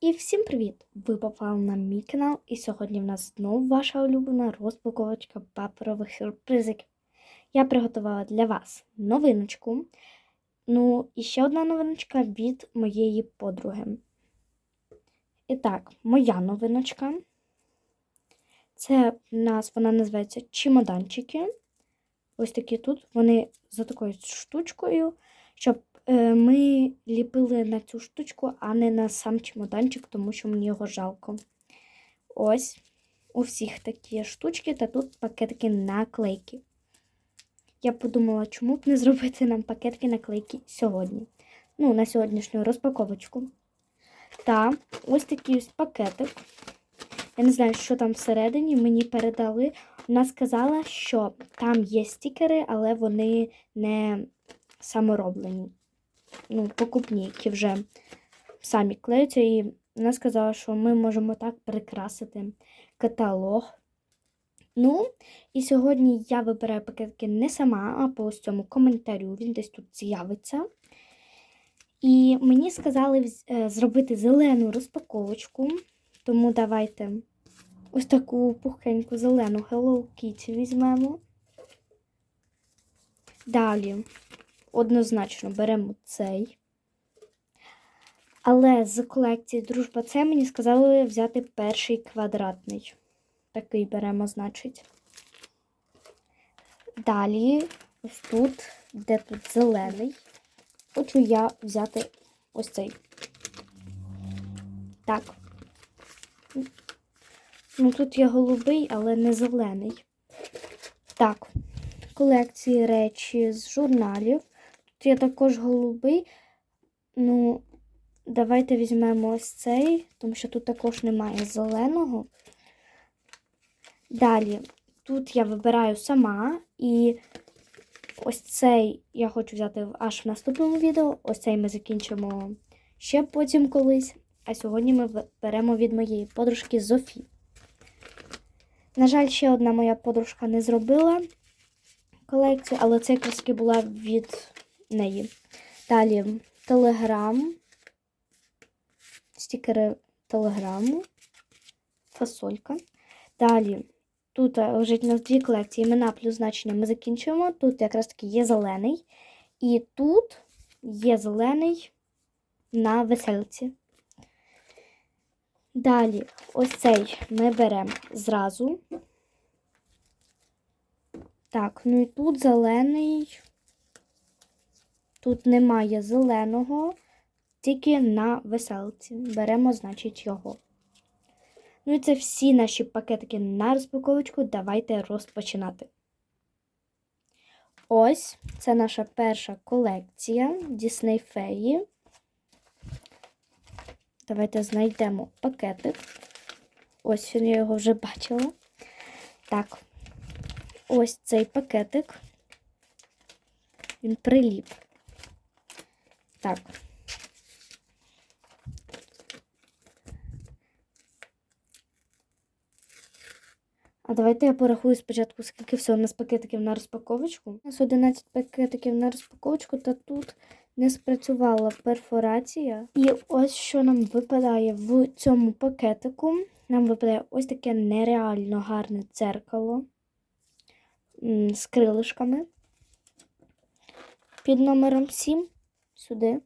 І всім привіт! Ви попали на мій канал, і сьогодні в нас знову ваша улюблена розпаковочка паперових сюрпризиків. Я приготувала для вас новиночку. Ну, і ще одна новиночка від моєї подруги. І так, моя новиночка. Це в нас вона називається чемоданчики. Ось такі тут. Вони за такою штучкою, щоб ми ліпили на цю штучку, а не на сам чемоданчик, тому що мені його жалко. Ось у всіх такі штучки, та тут пакетики наклейки. Я подумала, чому б не зробити нам пакетики наклейки сьогодні. Ну, на сьогоднішню розпаковочку. Та ось такий ось пакетик. Я не знаю, що там всередині. Мені передали. Вона сказала, що там є стікери, але вони не самороблені. Ну, покупні, які вже самі клеються. І вона сказала, що ми можемо так прикрасити каталог. Ну, і сьогодні я вибираю пакетки не сама, а по ось цьому коментарю. Він десь тут з'явиться. І мені сказали е, зробити зелену розпаковочку. Тому давайте ось таку пухеньку зелену Hello Kitty візьмемо. Далі однозначно беремо цей. Але з колекції Дружба це мені сказали взяти перший квадратний. Такий беремо, значить. Далі, ось тут, де тут зелений, хочу я взяти ось цей. Так. Ну, тут є голубий, але не зелений. Так, колекції речі з журналів. Тут є також голубий. Ну, давайте візьмемо ось цей, тому що тут також немає зеленого. Далі, тут я вибираю сама, і ось цей я хочу взяти аж в наступному відео. Ось цей ми закінчимо ще потім колись. А сьогодні ми беремо від моєї подружки Зофі. На жаль, ще одна моя подружка не зробила колекцію, але це якраз таки була від неї. Далі Телеграм, стікери Телеграму, фасолька. Далі тут е, лежить у нас дві колекції імена плюс значення ми закінчуємо. Тут якраз таки є зелений. І тут є зелений на веселці. Далі, ось цей ми беремо зразу. Так, ну і тут зелений. Тут немає зеленого, тільки на веселці. Беремо, значить, його. Ну і це всі наші пакетики на розпаковочку. Давайте розпочинати. Ось це наша перша колекція Disney Феї. Давайте знайдемо пакетик. Ось він, я його вже бачила. Так, ось цей пакетик. Він приліп. Так. А давайте я порахую спочатку, скільки всього у нас пакетиків на розпаковочку. У нас 11 пакетиків на розпаковочку, та тут не спрацювала перфорація. І ось що нам випадає в цьому пакетику. Нам випадає ось таке нереально гарне дзеркало з крилишками. Під номером 7 сюди.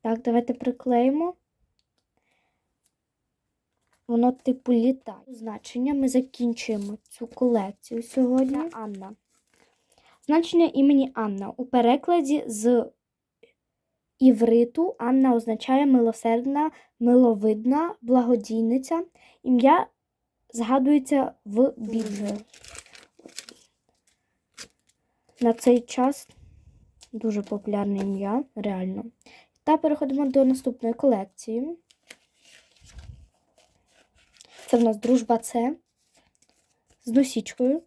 Так, давайте приклеїмо. Воно типу літає. Значення ми закінчуємо цю колекцію сьогодні. Анна. Значення імені Анна. У перекладі з івриту Анна означає милосердна, миловидна, благодійниця. Ім'я згадується в Біблії. На цей час дуже популярне ім'я, реально. Та переходимо до наступної колекції. Це в нас дружба Це з носічкою.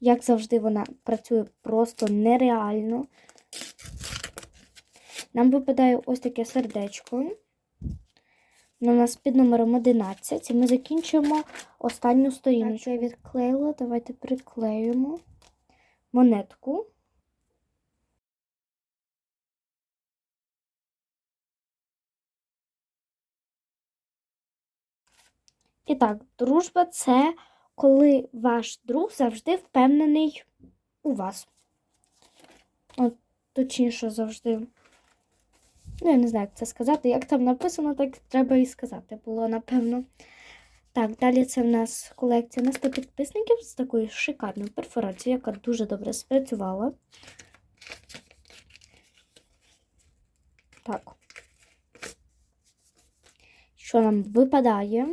Як завжди, вона працює просто нереально. Нам випадає ось таке сердечко. Воно у нас під номером 11. І ми закінчуємо останню сторіночку. Я відклеїла, давайте приклеїмо. монетку. І так, дружба це коли ваш друг завжди впевнений у вас. От, точніше, завжди. Ну, я не знаю, як це сказати. Як там написано, так треба і сказати було, напевно. Так, далі це в нас колекція на 100 підписників з такою шикарною перфорацією, яка дуже добре спрацювала. Так. Що нам випадає?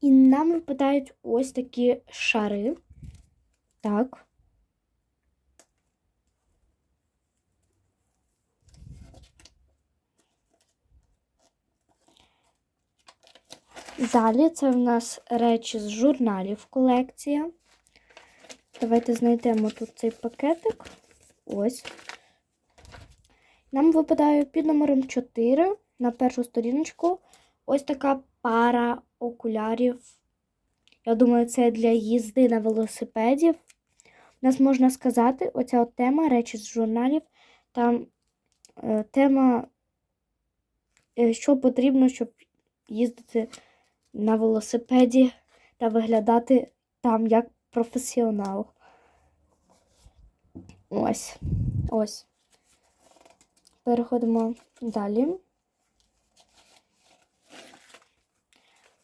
І нам випадають ось такі шари. Так. Далі це в нас речі з журналів колекція. Давайте знайдемо тут цей пакетик. Ось. Нам випадає під номером 4 на першу сторіночку ось така пара окулярів. Я думаю, це для їзди на велосипеді. У нас можна сказати, оця от тема речі з журналів. Там е, тема, е, що потрібно, щоб їздити на велосипеді та виглядати там як професіонал. Ось. Ось. Переходимо далі.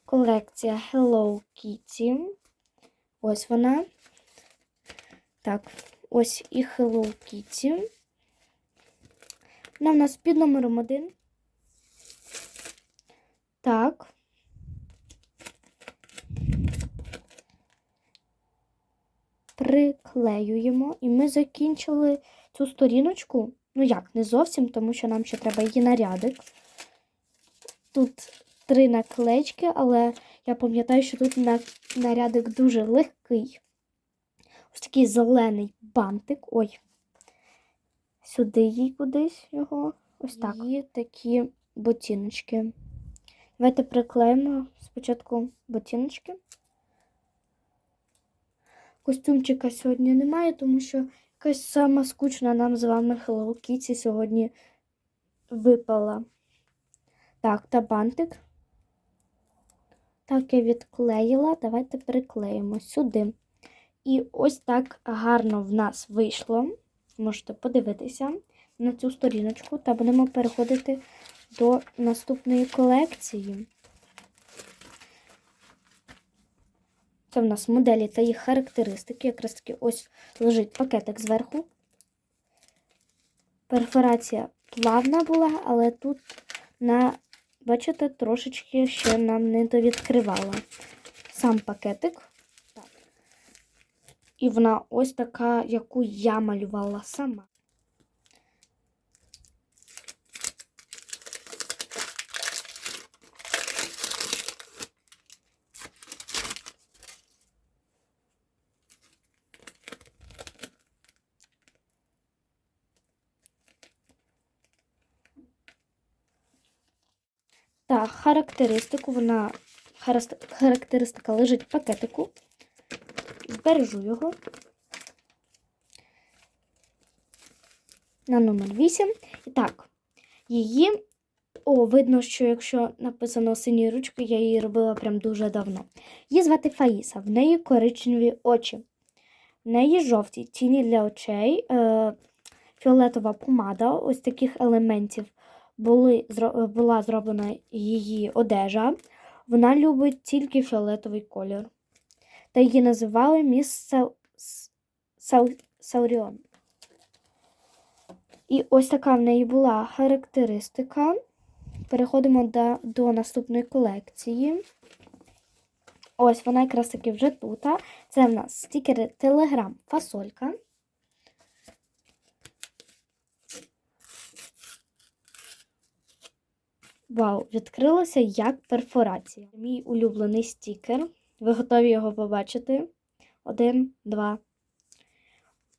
Колекція Hello Kitty. Ось вона. Так, ось і Hello Kitty. Вона в нас під номером один. Так. Приклеюємо, і ми закінчили цю сторіночку. Ну як, не зовсім, тому що нам ще треба її нарядик. Тут три наклеечки, але я пам'ятаю, що тут на- нарядик дуже легкий. Ось такий зелений бантик. Ой. Сюди їй кудись його. Ось так. І такі ботиночки. Давайте приклеїмо спочатку ботиночки. Костюмчика сьогодні немає, тому що якась сама скучна нам з вами Hello Kitty сьогодні випала. Так, та бантик. Так, я відклеїла. Давайте приклеїмо сюди. І ось так гарно в нас вийшло. Можете подивитися на цю сторіночку та будемо переходити до наступної колекції. Це в нас моделі та їх характеристики. Якраз таки ось лежить пакетик зверху. Перфорація плавна була, але тут на, бачите, трошечки ще нам не довідкривала сам пакетик. І вона ось така, яку я малювала сама. Характеристику, вона характеристика лежить в пакетику. Збережу його. На номер 8. І так, її. О, видно, що якщо написано синьою ручкою, я її робила прям дуже давно. Її звати Фаїса, в неї коричневі очі. В неї жовті тіні для очей, е, фіолетова помада, ось таких елементів були, була зроблена її одежа. Вона любить тільки фіолетовий колір. Та її називали міс. Сауріон. І ось така в неї була характеристика. Переходимо до, до наступної колекції. Ось вона якраз таки вже тут. Це в нас стікери Telegram фасолька. Вау, відкрилося як перфорація. Мій улюблений стікер. Ви готові його побачити? Один, два.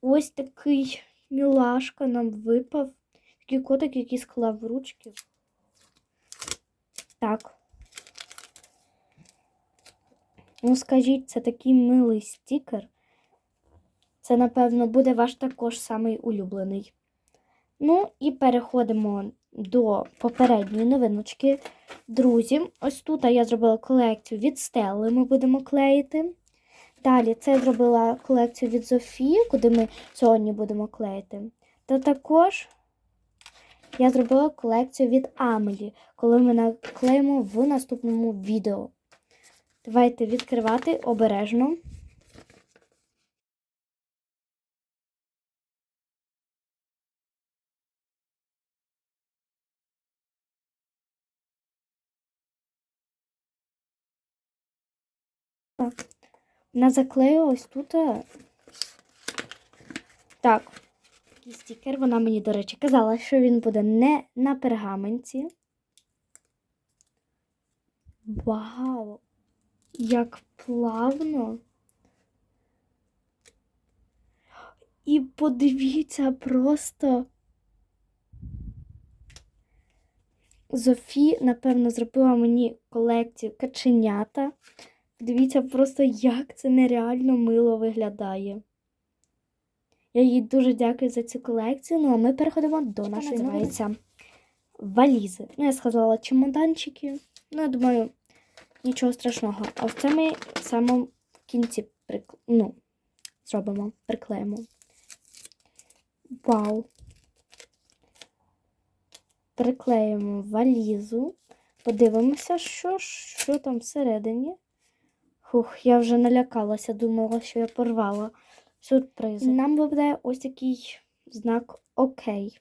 Ось такий мілашка нам випав. Такий котик, який склав ручки. Так. Ну, скажіть, це такий милий стікер. Це, напевно, буде ваш також самий улюблений. Ну і переходимо до попередньої новиночки. Друзі, ось тут я зробила колекцію від Стелли, ми будемо клеїти. Далі це я зробила колекцію від Зофії, куди ми сьогодні будемо клеїти. Та також я зробила колекцію від Амелі, коли ми наклеїмо в наступному відео. Давайте відкривати обережно. Вона заклеїла ось тут. е, Так, стікер. Вона мені, до речі, казала, що він буде не на пергаменті. Вау! Як плавно. І подивіться просто. Зофі, напевно, зробила мені колекцію каченята. Дивіться просто, як це нереально мило виглядає. Я їй дуже дякую за цю колекцію. Ну, а ми переходимо до нашої називається валізи. Ну, я сказала чемоданчики. Ну, я думаю, нічого страшного. А ось це ми в самому кінці прик... ну, зробимо, приклеїмо. Вау! Приклеїмо валізу. Подивимося, що, що там всередині. Хух, я вже налякалася, думала, що я порвала сюрпризи. Нам випадає ось такий знак Окей.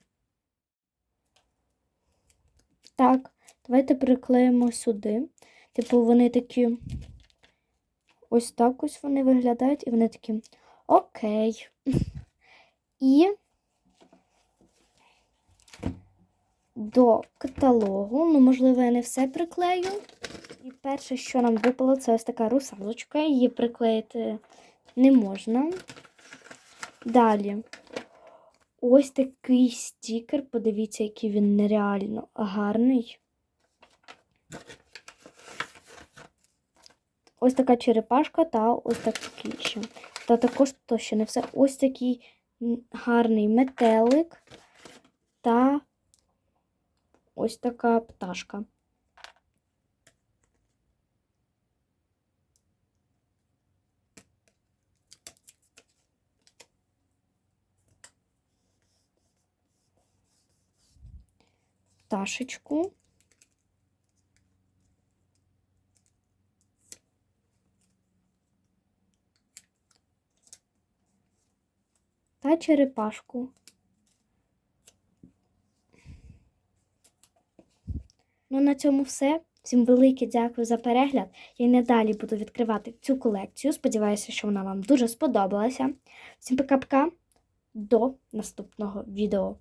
Так, давайте приклеїмо сюди. Типу, вони такі. Ось так ось вони виглядають, і вони такі Окей. І до каталогу. Ну, можливо, я не все приклею. І перше, що нам випало, це ось така русалочка. Її приклеїти не можна. Далі. Ось такий стікер. Подивіться, який він нереально гарний. Ось така черепашка та ось такий ще. Та також то ще не все. Ось такий гарний метелик та ось така пташка. Пташечку. Та черепашку. Ну, на цьому все. Всім велике дякую за перегляд. Я й надалі буду відкривати цю колекцію. Сподіваюся, що вона вам дуже сподобалася. Всім пока-пока. До наступного відео.